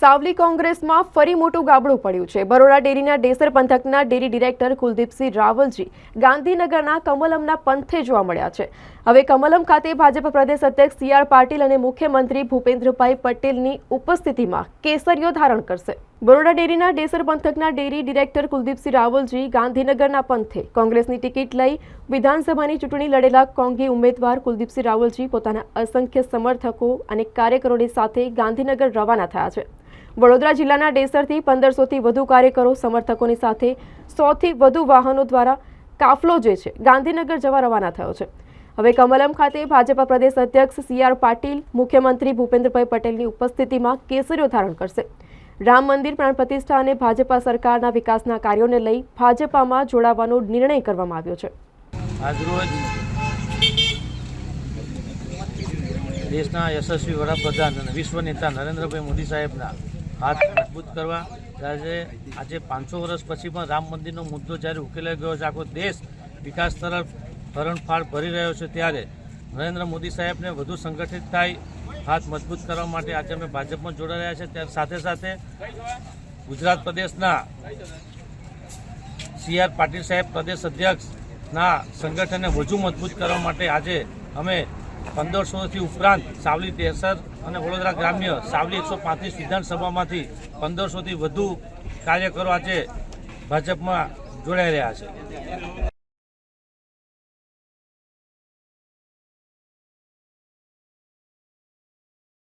સાવલી કોંગ્રેસમાં ફરી મોટું ગાબડું પડ્યું છે. બરોડા ડેરીના ડેસર પંથકના ડેરી ડિરેક્ટર કુલદીપસિંહ રાવલજી ગાંધીનગરના કમલમના પંથે જોવા મળ્યા છે. હવે કમલમ ખાતે ભાજપ પ્રદેશ અધ્યક્ષ સી આર પાટીલ અને મુખ્યમંત્રી ભૂપેન્દ્રભાઈ પટેલની ઉપસ્થિતિમાં કેસરીઓ ધારણ કરશે. બરોડા ડેરીના ડેસર પંથકના ડેરી ડિરેક્ટર કુલદીપસિંહ રાવલજી ગાંધીનગરના પંથે કોંગ્રેસની ટિકિટ લઈ વિધાનસભાની ચૂંટણી લડેલા કોંગી ઉમેદવાર કુલદીપસિંહ રાવલજી પોતાના અસંખ્ય સમર્થકો અને કાર્યકરોની સાથે ગાંધીનગર રવાના થયા છે. વડોદરા જિલ્લાના ડેસરથી પંદરસોથી વધુ કાર્યકરો સમર્થકોની સાથે સોથી વધુ વાહનો દ્વારા કાફલો જે છે, ગાંધીનગર જવા રવાના થયો છે. હવે કમલમ ખાતે ભાજપા પ્રદેશ અધ્યક્ષ સી આર પાટીલ, મુખ્યમંત્રી ભૂપેન્દ્રભાઈ પટેલની ઉપસ્થિતિમાં કેસરીઓ ધારણ કરશે. રામ મંદિર પ્રાણ પ્રતિષ્ઠા અને ભાજપા સરકારના વિકાસના કાર્યોને લઈ ભાજપામાં જોડાવાનો નિર્ણય કરવામાં આવ્યો છે. આજરોજ દેશના યશસ્વી વડાપ્રધાન અને વિશ્વ નેતા નરેન્દ્રભાઈ મોદી સાહેબના હાથ મજબૂત કરવા. આજે આજે પાંચસો વર્ષ પછી પણ રામ મંદિરનો મુદ્દો જ્યારે ઉકેલાઈ ગયો છે, આખો દેશ વિકાસ તરફ હરણફાળ ભરી રહ્યો છે, ત્યારે નરેન્દ્ર મોદી સાહેબને વધુ સંગઠિત થાય, હાથ મજબૂત કરવા માટે આજે અમે ભાજપમાં જોડાઈ રહ્યા છે. ત્યારે સાથે સાથે ગુજરાત પ્રદેશના સી પાટીલ સાહેબ પ્રદેશ અધ્યક્ષના સંગઠનને વધુ મજબૂત કરવા માટે આજે અમે પંદરસોથી ઉપરાંત સાવલી તેસર અને વડોદરા ગ્રામ્ય સાવલી એકસો પાંત્રીસ વિધાનસભામાંથી પંદરસોથી વધુ કાર્યકરો આજે ભાજપમાં જોડાઈ રહ્યા છે.